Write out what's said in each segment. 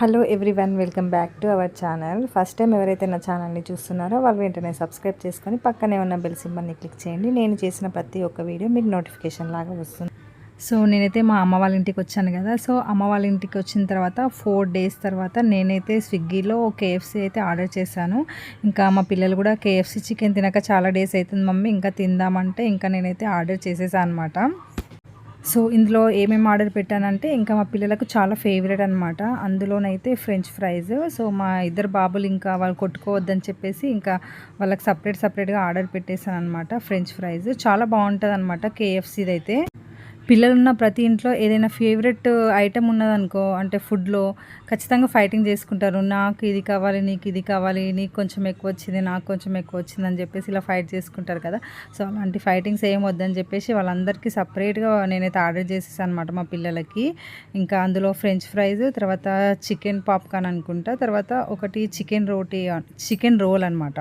Hello everyone welcome back to our channel. First time ఎవరైతే నా ఛానల్ని చూస్తున్నారో వాళ్ళు వెంటనే సబ్స్క్రైబ్ చేసుకొని పక్కనే ఉన్న బెల్ సింబల్ని క్లిక్ చేయండి. నేను చేసిన ప్రతి ఒక్క వీడియో మీకు నోటిఫికేషన్ లాగా వస్తుంది. సో నేనైతే మా అమ్మ వాళ్ళ ఇంటికి వచ్చాను కదా. సో అమ్మ వాళ్ళ ఇంటికి వచ్చిన తర్వాత ఫోర్ డేస్ తర్వాత నేనైతే స్విగ్గీలో కేఎఫ్సీ అయితే ఆర్డర్ చేశాను. ఇంకా మా పిల్లలు కూడా కేఎఫ్సీ చికెన్ తినక చాలా డేస్ అవుతుంది మమ్మీ. ఇంకా తిందామంటే ఇంకా నేనైతే ఆర్డర్ చేసేసాను అనమాట సో ఇందులో ఏమేమి ఆర్డర్ పెట్టానంటే ఇంకా మా పిల్లలకు చాలా ఫేవరెట్ అనమాట అందులోనైతే ఫ్రెంచ్ ఫ్రైస్ సో మా ఇద్దరు బాబులు ఇంకా వాళ్ళు కొట్టుకోవద్దని చెప్పేసి ఇంకా వాళ్ళకి సపరేట్ సపరేట్గా ఆర్డర్ పెట్టేశాను అనమాట ఫ్రెంచ్ ఫ్రైస్. చాలా బాగుంటుంది అనమాట కేఎఫ్సీది అయితే. పిల్లలు ఉన్న ప్రతి ఇంట్లో ఏదైనా ఫేవరెట్ ఐటెం ఉన్నదనుకో అంటే ఫుడ్లో ఖచ్చితంగా ఫైటింగ్ చేసుకుంటారు. నాకు ఇది కావాలి నీకు ఇది కావాలి నీకు కొంచెం ఎక్కువ వచ్చింది నాకు కొంచెం ఎక్కువ వచ్చింది అని చెప్పేసి ఇలా ఫైట్ చేసుకుంటారు కదా. సో అలాంటి ఫైటింగ్స్ ఏం వద్దని చెప్పేసి వాళ్ళందరికీ సపరేట్గా నేనైతే ఆర్డర్ చేసేసాను అనమాట మా పిల్లలకి. ఇంకా అందులో ఫ్రెంచ్ ఫ్రైస్ తర్వాత చికెన్ పాప్కార్న్ అనుకుంటా తర్వాత ఒకటి చికెన్ రోటీ చికెన్ రోల్ అనమాట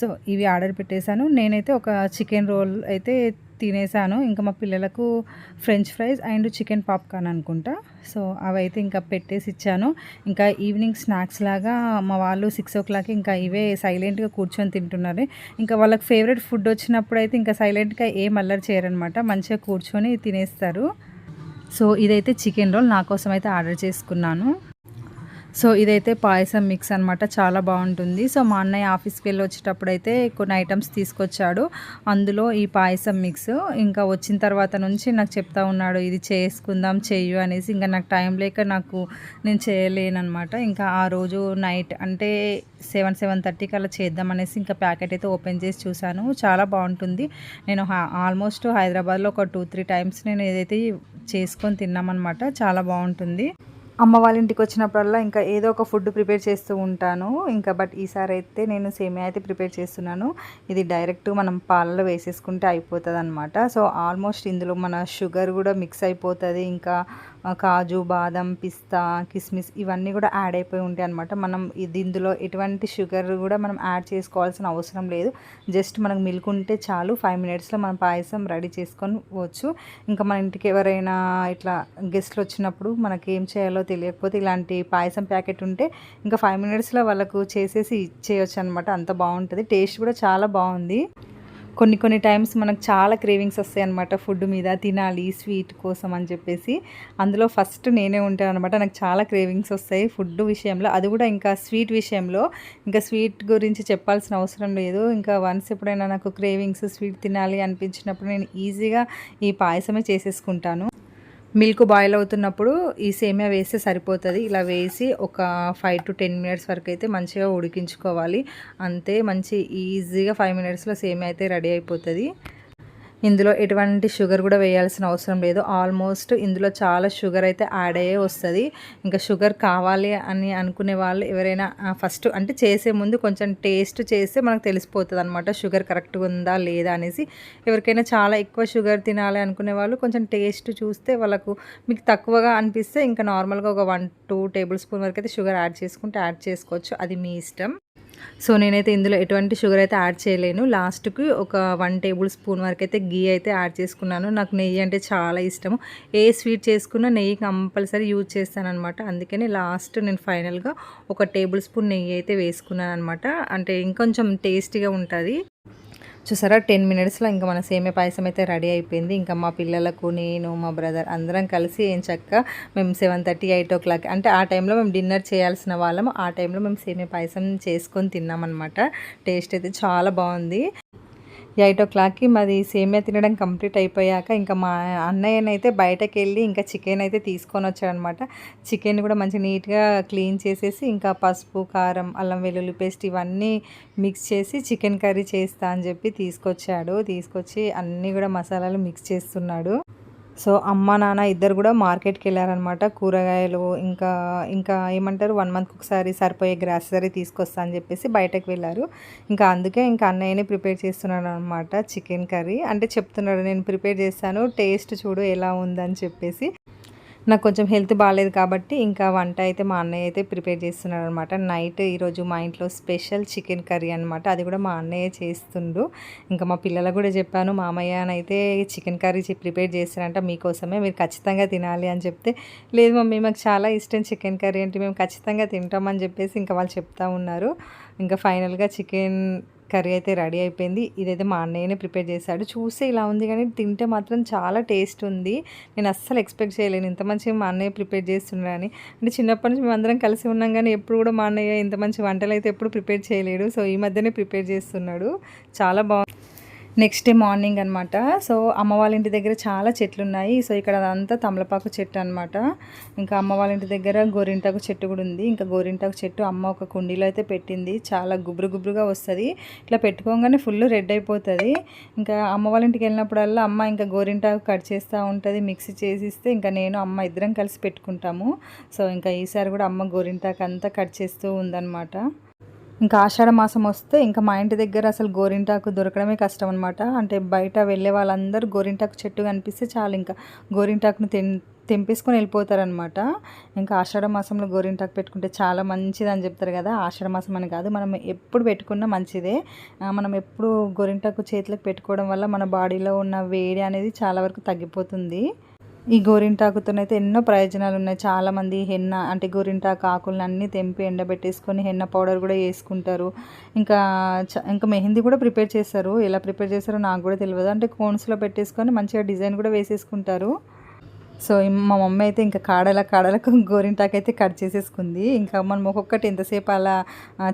సో ఇవి ఆర్డర్ పెట్టేశాను. నేనైతే ఒక చికెన్ రోల్ అయితే తినేసాను. ఇంకా మా పిల్లలకు French fries and chicken popcorn అనుకుంటా. సో అవైతే ఇంకా పెట్టేసి ఇచ్చాను. ఇంకా ఈవినింగ్ స్నాక్స్ లాగా మా వాళ్ళు సిక్స్ ఓ క్లాక్ ఇంకా ఇవే సైలెంట్గా కూర్చొని తింటున్నారు. ఇంకా వాళ్ళకి ఫేవరెట్ ఫుడ్ వచ్చినప్పుడు అయితే ఇంకా సైలెంట్గా ఏం అల్లరి చేయరనమాట. మంచిగా కూర్చొని తినేస్తారు. సో ఇదైతే చికెన్ రోల్. నా కోసం అయితే ఆర్డర్ చేసుకున్నాను. సో ఇదైతే పాయసం మిక్స్ అనమాట చాలా బాగుంటుంది. సో మా అన్నయ్య ఆఫీస్కి వెళ్ళి వచ్చేటప్పుడు అయితే కొన్ని ఐటమ్స్ తీసుకొచ్చాడు. అందులో ఈ పాయసం మిక్స్. ఇంకా వచ్చిన తర్వాత నుంచి నాకు చెప్తా ఉన్నాడు ఇది చేసుకుందాం చెయ్యు అనేసి. ఇంకా నాకు టైం లేక నాకు నేను చేయలేనమాట ఇంకా ఆ రోజు నైట్ అంటే సెవెన్ సెవెన్ థర్టీకి అలా చేద్దాం అనేసి ఇంకా ప్యాకెట్ అయితే ఓపెన్ చేసి చూశాను. చాలా బాగుంటుంది. నేను ఆల్మోస్ట్ హైదరాబాద్లో ఒక టూ త్రీ టైమ్స్ నేను ఏదైతే చేసుకొని తిన్నామన్నమాట చాలా బాగుంటుంది. అమ్మ వాళ్ళ ఇంటికి వచ్చినప్పుడల్లా ఇంకా ఏదో ఒక ఫుడ్ ప్రిపేర్ చేస్తూ ఉంటాను. ఇంకా బట్ ఈసారి అయితే నేను సేమియా అయితే ప్రిపేర్ చేస్తున్నాను. ఇది డైరెక్ట్ మనం పాలలో వేసేసుకుంటే అయిపోతుంది అనమాట సో ఆల్మోస్ట్ ఇందులో మన షుగర్ కూడా మిక్స్ అయిపోతుంది. ఇంకా కాజు బాదం పిస్తా కిస్మిస్ ఇవన్నీ కూడా యాడ్ అయిపోయి ఉంటాయి అనమాట మనం ఇది ఇందులో ఎటువంటి షుగర్ కూడా మనం యాడ్ చేసుకోవాల్సిన అవసరం లేదు. జస్ట్ మనకు మిల్క్ ఉంటే చాలు ఫైవ్ మినిట్స్లో మనం పాయసం రెడీ చేసుకొని పోవచ్చు. ఇంకా మన ఇంటికి ఎవరైనా ఇట్లా గెస్ట్లు వచ్చినప్పుడు మనకి ఏం చేయాలో తెలియకపోతే ఇలాంటి పాయసం ప్యాకెట్ ఉంటే ఇంకా ఫైవ్ మినిట్స్లో వాళ్ళకు చేసేసి ఇచ్చేయచ్చు అనమాట అంత బాగుంటుంది. టేస్ట్ కూడా చాలా బాగుంది. కొన్ని కొన్ని టైమ్స్ మనకు చాలా క్రేవింగ్స్ వస్తాయి అనమాట ఫుడ్ మీద తినాలి స్వీట్ కోసం అని చెప్పేసి. అందులో ఫస్ట్ నేనే ఉంటాను అనమాట నాకు చాలా క్రేవింగ్స్ వస్తాయి ఫుడ్ విషయంలో. అది కూడా ఇంకా స్వీట్ విషయంలో. ఇంకా స్వీట్ గురించి చెప్పాల్సిన అవసరం లేదు. ఇంకా వన్స్ ఎప్పుడైనా నాకు క్రేవింగ్స్ స్వీట్ తినాలి అనిపించినప్పుడు నేను ఈజీగా ఈ పాయసమే చేసేసుకుంటాను. మిల్క్ బాయిల్ అవుతున్నప్పుడు ఈ సేమియా వేస్తే సరిపోతుంది. ఇలా వేసి ఒక ఫైవ్ టు టెన్ మినిట్స్ వరకు అయితే మంచిగా ఉడికించుకోవాలి. అంతే మంచి ఈజీగా ఫైవ్ మినిట్స్లో సేమియా అయితే రెడీ అయిపోతుంది. ఇందులో ఎటువంటి షుగర్ కూడా వేయాల్సిన అవసరం లేదు. ఆల్మోస్ట్ ఇందులో చాలా షుగర్ అయితే యాడ్ అయ్యే వస్తుంది. ఇంకా షుగర్ కావాలి అని అనుకునే వాళ్ళు ఎవరైనా ఫస్ట్ అంటే చేసే ముందు కొంచెం టేస్ట్ చేస్తే మనకు తెలిసిపోతుంది అనమాట షుగర్ కరెక్ట్గా ఉందా లేదా అనేసి. ఎవరికైనా చాలా ఎక్కువ షుగర్ తినాలి అనుకునే వాళ్ళు కొంచెం టేస్ట్ చూస్తే వాళ్ళకు మీకు తక్కువగా అనిపిస్తే ఇంకా నార్మల్గా ఒక వన్ టూ టేబుల్ స్పూన్ వరకు అయితే షుగర్ యాడ్ చేసుకుంటే యాడ్ చేసుకోవచ్చు. అది మీ ఇష్టం. సో నేనైతే ఇందులో ఎటువంటి షుగర్ అయితే యాడ్ చేయలేను. లాస్ట్కి ఒక వన్ టేబుల్ స్పూన్ వరకు అయితే గీ అయితే యాడ్ చేసుకున్నాను. నాకు నెయ్యి అంటే చాలా ఇష్టము ఏ స్వీట్ చేసుకున్నా నెయ్యి కంపల్సరీ యూజ్ చేస్తాను అనమాట అందుకని లాస్ట్ నేను ఫైనల్గా ఒక టేబుల్ స్పూన్ నెయ్యి అయితే వేసుకున్నాను అనమాట అంటే ఇంకొంచెం టేస్టీగా ఉంటుంది. చూసారా? టెన్ మినిట్స్లో ఇంకా మన సేమే పాయసం అయితే రెడీ అయిపోయింది. ఇంకా మా పిల్లలకు నేను మా బ్రదర్ అందరం కలిసి ఏం చక్క మేము seven thirty eight o'clock అంటే ఆ టైంలో మేము డిన్నర్ చేయాల్సిన వాళ్ళము. ఆ టైంలో మేము సేమే పాయసం చేసుకొని తిన్నామన్నమాట. టేస్ట్ అయితే చాలా బాగుంది. ఎయిట్ ఓ క్లాక్కి మాది సేమియా తినడం కంప్లీట్ అయిపోయాక ఇంకా మా అన్నయ్యనైతే బయటకు వెళ్ళి ఇంకా చికెన్ అయితే తీసుకొని వచ్చాడనమాట. చికెన్ కూడా మంచి నీట్గా క్లీన్ చేసేసి ఇంకా పసుపు కారం అల్లం వెల్లుల్లి పేస్ట్ ఇవన్నీ మిక్స్ చేసి చికెన్ కర్రీ చేస్తా అని చెప్పి తీసుకొచ్చాడు. తీసుకొచ్చి అన్నీ కూడా మసాలాలు మిక్స్ చేస్తున్నాడు. సో అమ్మ నాన్న ఇద్దరు కూడా మార్కెట్కి వెళ్ళారనమాట కూరగాయలు ఇంకా ఇంకా ఏమంటారు వన్ మంత్కి ఒకసారి సరిపోయే గ్రాసరీ తీసుకొస్తా అని చెప్పేసి బయటకు వెళ్ళారు. ఇంకా అందుకే ఇంకా అన్నయ్యనే ప్రిపేర్ చేస్తున్నాడు అనమాట చికెన్ కర్రీ. అంటే చెప్తున్నాడు నేను ప్రిపేర్ చేస్తాను టేస్ట్ చూడు ఎలా ఉందని చెప్పేసి. నాకు కొంచెం హెల్త్ బాగాలేదు కాబట్టి ఇంకా వంట అయితే మా అన్నయ్య అయితే ప్రిపేర్ చేస్తున్నాడు అనమాట నైట్ ఈరోజు మా ఇంట్లో స్పెషల్ చికెన్ కర్రీ అనమాట అది కూడా మా అన్నయ్య చేస్తుండు. ఇంకా మా పిల్లలకు కూడా చెప్పాను మామయ్యనైతే చికెన్ కర్రీ ప్రిపేర్ చేస్తారంట మీకోసమే మీరు ఖచ్చితంగా తినాలి అని చెప్తే లేదు మమ్మీ మాకు చాలా ఇష్టం చికెన్ కర్రీ అంటే మేము ఖచ్చితంగా తింటామని చెప్పేసి ఇంకా వాళ్ళు చెప్తా ఉన్నారు. ఇంకా ఫైనల్గా చికెన్ కర్రీ అయితే రెడీ అయిపోయింది. ఇదైతే మా అన్నయ్యనే ప్రిపేర్ చేశాడు. చూస్తే ఇలా ఉంది కానీ తింటే మాత్రం చాలా టేస్ట్ ఉంది. నేను అస్సలు ఎక్స్పెక్ట్ చేయలేను. ఇంత మంచిగా మా అన్నయ్య ప్రిపేర్ చేస్తున్నాడని అంటే చిన్నప్పటి నుంచి మేమందరం అందరం కలిసి ఉన్నాం కానీ ఎప్పుడు కూడా మా అన్నయ్య ఇంత మంచి వంటలు అయితే ఎప్పుడు ప్రిపేర్ చేయలేడు. సో ఈ మధ్యనే ప్రిపేర్ చేస్తున్నాడు. చాలా బాగుంది. నెక్స్ట్ డే మార్నింగ్ అనమాట సో అమ్మ వాళ్ళ ఇంటి దగ్గర చాలా చెట్లు ఉన్నాయి సో ఇక్కడ అదంతా తమలపాకు చెట్టు అనమాట ఇంకా అమ్మ వాళ్ళ ఇంటి దగ్గర గోరింటాకు చెట్టు కూడా ఉంది. ఇంకా గోరింటాకు చెట్టు అమ్మ ఒక కుండీలో అయితే పెట్టింది. చాలా గుబురు గుబురుగా వస్తుంది. ఇట్లా పెట్టుకోగానే ఫుల్ రెడ్ అయిపోతుంది. ఇంకా అమ్మ వాళ్ళ ఇంటికి వెళ్ళినప్పుడల్లా అమ్మ ఇంకా గోరింటాకు కట్ చేస్తూ ఉంటుంది. మిక్సీ చేసిస్తే ఇంకా నేను అమ్మ ఇద్దరం కలిసి పెట్టుకుంటాము. సో ఇంకా ఈసారి కూడా అమ్మ గోరింటాకు అంతా కట్ చేస్తూ ఉందన్నమాట. ఇంకా ఆషాఢ మాసం వస్తే ఇంకా మా ఇంటి దగ్గర అసలు గోరింటాకు దొరకడమే కష్టం అనమాట అంటే బయట వెళ్ళే వాళ్ళందరూ గోరింటాకు చెట్టు కనిపిస్తే చాలు ఇంకా గోరింటాకును తెం తెంపేసుకొని వెళ్ళిపోతారనమాట ఇంకా ఆషాఢ మాసంలో గోరింటాకు పెట్టుకుంటే చాలా మంచిది అని చెప్తారు కదా. ఆషాఢ మాసం అని కాదు మనం ఎప్పుడు పెట్టుకున్నా మంచిదే. మనం ఎప్పుడు గోరింటాకు చేతులకు పెట్టుకోవడం వల్ల మన బాడీలో ఉన్న వేడి అనేది చాలా వరకు తగ్గిపోతుంది. ఈ గోరింటాకుతోనైతే ఎన్నో ప్రయోజనాలు ఉన్నాయి చాలామంది హెన్న అంటే గోరింటాకు ఆకులను అన్నీ తెంపి ఎండబెట్టేసుకొని హెన్న పౌడర్ కూడా వేసుకుంటారు. ఇంకా ఇంకా మెహందీ కూడా ప్రిపేర్ చేస్తారు. ఎలా ప్రిపేర్ చేస్తారో నాకు కూడా తెలియదు అంటే కోన్స్లో పెట్టేసుకొని మంచిగా డిజైన్ కూడా వేసేసుకుంటారు. సో మా మమ్మీ అయితే ఇంకా కాడల కాడలకు గోరింటాకు అయితే కట్ చేసేసుకుంది. ఇంకా మనం ఒక్కొక్కటి ఎంతసేపు అలా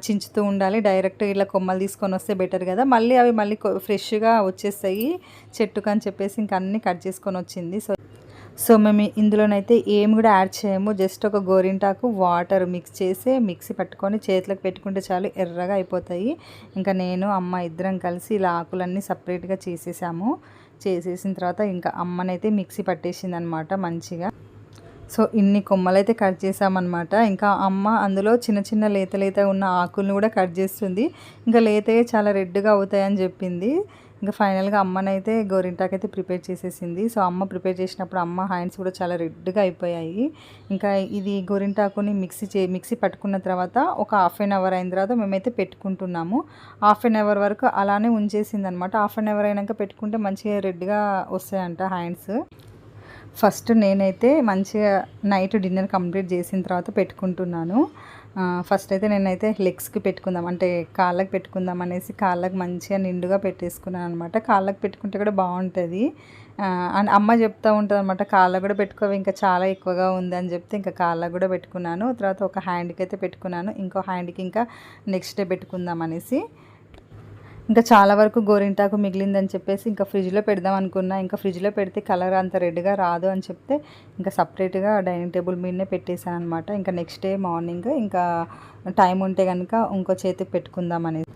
చించుతూ ఉండాలి. డైరెక్ట్ ఇలా కొమ్మలు తీసుకొని వస్తే బెటర్ కదా. మళ్ళీ అవి మళ్ళీ ఫ్రెష్గా వచ్చేస్తాయి. చెట్టుకు అని చెప్పేసి ఇంకా అన్నీ కట్ చేసుకొని వచ్చింది. సో సో మేము ఇందులోనైతే ఏమి కూడా యాడ్ చేయము. జస్ట్ ఒక గోరింటాకు వాటర్ మిక్స్ చేసి మిక్సీ పట్టుకొని చేతులకు పెట్టుకుంటే చాలు ఎర్రగా అయిపోతాయి. ఇంకా నేను అమ్మ ఇద్దరం కలిసి ఇలా ఆకులన్నీ సపరేట్గా చేసేసాము. చేసేసిన తర్వాత ఇంకా అమ్మనైతే మిక్సీ పట్టేసింది అనమాట మంచిగా. సో ఇన్ని కొమ్మలైతే కట్ చేసామన్నమాట ఇంకా అమ్మ అందులో చిన్న చిన్న లేత లేత ఉన్న ఆకులను కూడా కట్ చేస్తుంది. ఇంకా లేతయే చాలా రెడ్గా అవుతాయని చెప్పింది. ఇంకా ఫైనల్గా అమ్మనైతే గోరింటాకు అయితే ప్రిపేర్ చేసేసింది. సో అమ్మ ప్రిపేర్ చేసినప్పుడు అమ్మ హ్యాండ్స్ కూడా చాలా రెడ్గా అయిపోయాయి. ఇంకా ఇది గోరింటాకుని మిక్సీ చే మిక్సీ పట్టుకున్న తర్వాత ఒక హాఫ్ అన్ అవర్ అయిన తర్వాత మేమైతే పెట్టుకుంటున్నాము. హాఫ్ అన్ అవర్ వరకు అలానే ఉంచేసింది అనమాట హాఫ్ అన్ అవర్ అయినాక పెట్టుకుంటే మంచిగా రెడ్గా వస్తాయంట హ్యాండ్స్. ఫస్ట్ నేనైతే మంచిగా నైట్ డిన్నర్ కంప్లీట్ చేసిన తర్వాత పెట్టుకుంటున్నాను. ఫస్ట్ అయితే నేనైతే లెగ్స్కి పెట్టుకుందాం అంటే కాళ్ళకి పెట్టుకుందాం అనేసి కాళ్ళకి మంచిగా నిండుగా పెట్టేసుకున్నాను అనమాట కాళ్ళకి పెట్టుకుంటే కూడా బాగుంటుంది. అండ్ అమ్మ చెప్తూ ఉంటుంది అనమాట కాళ్ళకు కూడా పెట్టుకోవి ఇంకా చాలా ఎక్కువగా ఉంది అని చెప్తే ఇంకా కాళ్ళకు కూడా పెట్టుకున్నాను. తర్వాత ఒక హ్యాండ్కి అయితే పెట్టుకున్నాను ఇంకో హ్యాండ్కి ఇంకా నెక్స్ట్ డే పెట్టుకుందాం అనేసి. ఇంకా చాలా వరకు గోరింటాకు మిగిలిందని చెప్పేసి ఇంకా ఫ్రిడ్జ్లో పెడదాం అనుకున్నా. ఇంకా ఫ్రిడ్జ్లో పెడితే కలర్ అంత రెడ్గా రాదు అని చెప్తే ఇంకా సపరేట్గా డైనింగ్ టేబుల్ మీదనే పెట్టేశాను అనమాట ఇంకా నెక్స్ట్ డే మార్నింగ్ ఇంకా టైం ఉంటే కనుక ఇంకో చేతికి పెట్టుకుందాం అనేది.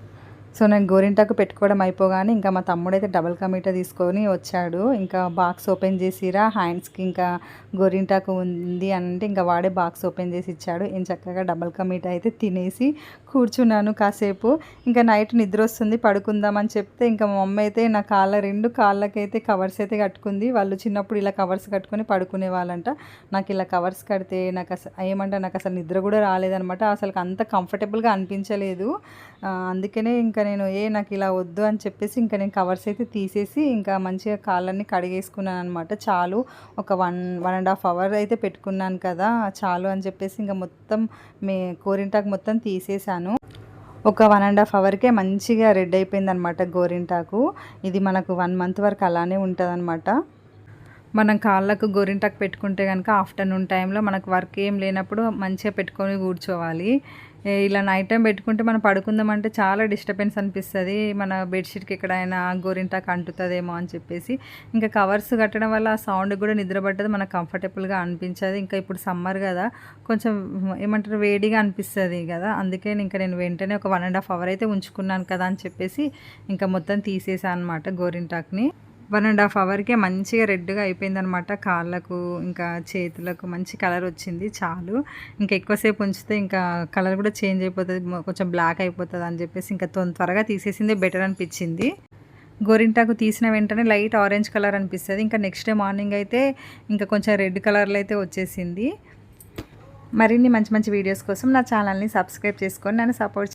సో నేను గోరింటాకు పెట్టుకోవడం అయిపోగానే ఇంకా మా తమ్ముడైతే డబల్ కమీటా తీసుకొని వచ్చాడు. ఇంకా బాక్స్ ఓపెన్ చేసిరా హ్యాండ్స్కి ఇంకా గోరింటాకు ఉంది అంటే ఇంకా వాడే బాక్స్ ఓపెన్ చేసి ఇచ్చాడు. ఏం చక్కగా డబల్ కమీటా అయితే తినేసి కూర్చున్నాను కాసేపు. ఇంకా నైట్ నిద్ర వస్తుంది పడుకుందామని చెప్తే ఇంకా మా మమ్మీ అయితే నా కాళ్ళ రెండు కాళ్ళకైతే కవర్స్ అయితే కట్టుకుంది. వాళ్ళు చిన్నప్పుడు ఇలా కవర్స్ కట్టుకొని పడుకునే వాళ్ళంట. నాకు ఇలా కవర్స్ కడితే నాకు అసలు ఏమంటే నాకు అసలు నిద్ర కూడా రాలేదనమాట. అసలు అంత కంఫర్టబుల్గా అనిపించలేదు. అందుకనే ఇంకా నేను ఏ నాకు ఇలా వద్దు అని చెప్పేసి ఇంకా నేను కవర్స్ అయితే తీసేసి ఇంకా మంచిగా కాళ్ళని కడిగేసుకున్నాను అనమాట చాలు ఒక one one and half hour అయితే పెట్టుకున్నాను కదా చాలు అని చెప్పేసి ఇంకా మొత్తం మే కోరింటాకు మొత్తం తీసేసాను ఒక వన్ అండ్ హాఫ్ అవర్కే మంచిగా రెడ్ అయిపోయింది అనమాట గోరింటాకు. ఇది మనకు వన్ మంత్ వరకు అలానే ఉంటుంది మనం కాళ్ళకు గోరింటాకు పెట్టుకుంటే కనుక ఆఫ్టర్నూన్ టైంలో మనకు వర్క్ ఏం లేనప్పుడు మంచిగా పెట్టుకొని కూర్చోవాలి. ఇలా నైట్ టైం పెట్టుకుంటే మనం పడుకుందామంటే చాలా డిస్టర్బెన్స్ అనిపిస్తుంది. మన బెడ్షీట్కి ఎక్కడైనా గోరింటాకు అంటుతుందేమో అని చెప్పేసి. ఇంకా కవర్స్ కట్టడం వల్ల ఆ సౌండ్ కూడా నిద్రపడ్డది మనకు కంఫర్టబుల్గా అనిపించదు. ఇంకా ఇప్పుడు సమ్మర్ కదా కొంచెం ఏమంటారు వేడిగా అనిపిస్తుంది కదా. అందుకే ఇంకా నేను వెంటనే ఒక వన్ అండ్ హాఫ్ అవర్ అయితే ఉంచుకున్నాను కదా అని చెప్పేసి ఇంకా మొత్తం తీసేసాను అనమాట గోరింటాక్ని. వన్ అండ్ హాఫ్ అవర్కే మంచిగా రెడ్గా అయిపోయిందనమాట కాళ్ళకు ఇంకా చేతులకు మంచి కలర్ వచ్చింది చాలు. ఇంకా ఎక్కువసేపు ఉంచితే ఇంకా కలర్ కూడా చేంజ్ అయిపోతుంది కొంచెం బ్లాక్ అయిపోతుంది అని చెప్పేసి ఇంకా త్వరగా తీసేసింది బెటర్ అనిపించింది. గోరింటాకు తీసిన వెంటనే లైట్ ఆరెంజ్ కలర్ అనిపిస్తుంది. ఇంకా నెక్స్ట్ డే మార్నింగ్ అయితే ఇంకా కొంచెం రెడ్ కలర్లో అయితే వచ్చేసింది. మరిన్ని మంచి మంచి వీడియోస్ కోసం నా ఛానల్ని సబ్స్క్రైబ్ చేసుకొని నన్ను సపోర్ట్